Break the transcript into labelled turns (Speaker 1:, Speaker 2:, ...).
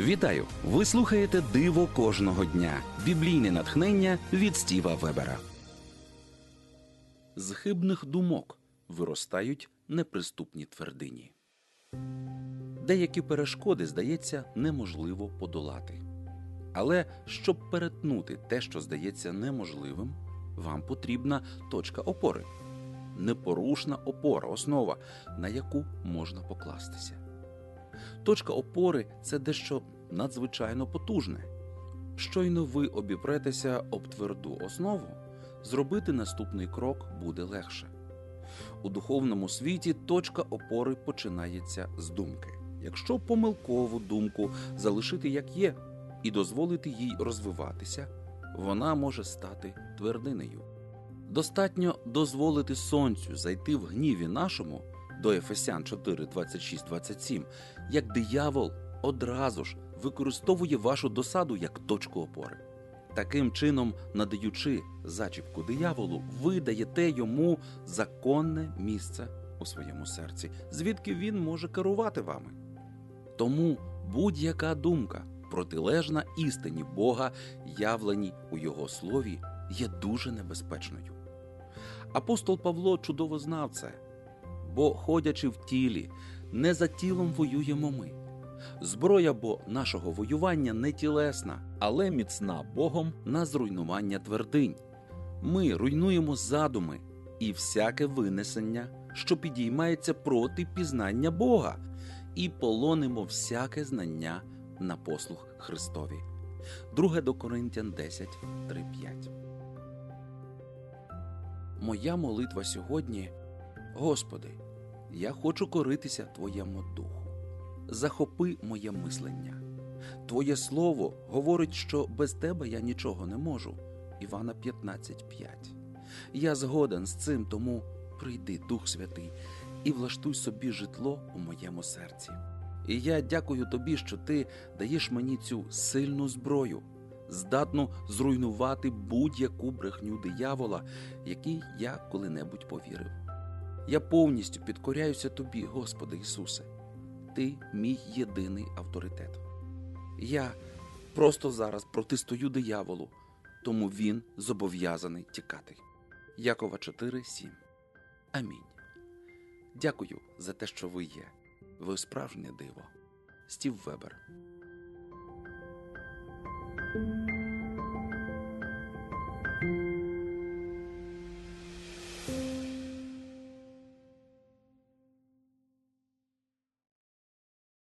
Speaker 1: Вітаю! Ви слухаєте Диво кожного дня. Біблійне натхнення від Стіва Вебера. З хибних думок виростають неприступні твердині. Деякі перешкоди, здається, неможливо подолати. Але щоб перетнути те, що здається неможливим, вам потрібна точка опори. Непорушна опора, основа, на яку можна покластися. Точка опори це дещо надзвичайно потужне. Щойно ви обіпретеся об тверду основу, зробити наступний крок буде легше. У духовному світі точка опори починається з думки. Якщо помилкову думку залишити як є і дозволити їй розвиватися, вона може стати твердинею. Достатньо дозволити сонцю зайти в гніві нашому до Ефесян 4, 26, 27, як диявол одразу ж використовує вашу досаду як точку опори. Таким чином, надаючи зачіпку дияволу, ви даєте йому законне місце у своєму серці, звідки він може керувати вами. Тому будь-яка думка, протилежна істині Бога, явленій у Його слові, є дуже небезпечною. Апостол Павло чудово знав це, бо, ходячи в тілі, не за тілом воюємо ми. Зброя бо нашого воювання не тілесна, але міцна Богом на зруйнування твердинь. Ми руйнуємо задуми і всяке винесення, що підіймається проти пізнання Бога, і полонимо всяке знання на послух Христові. 2 до Коринтян 10, 3, 5. Моя молитва сьогодні, Господи, я хочу коритися Твоєму духу. Захопи моє мислення. Твоє слово говорить, що без тебе я нічого не можу. Івана 15.5. Я згоден з цим, тому прийди, Дух Святий, і влаштуй собі житло у моєму серці. І я дякую тобі, що ти даєш мені цю сильну зброю, здатну зруйнувати будь-яку брехню диявола, який я коли-небудь повірив. Я повністю підкоряюся тобі, Господи Ісусе. Ти мій єдиний авторитет. Я просто зараз протистою дияволу, тому він зобов'язаний тікати. Якова 4.7. Амінь. Дякую за те, що ви є. Ви справжнє диво. Стів Вебер.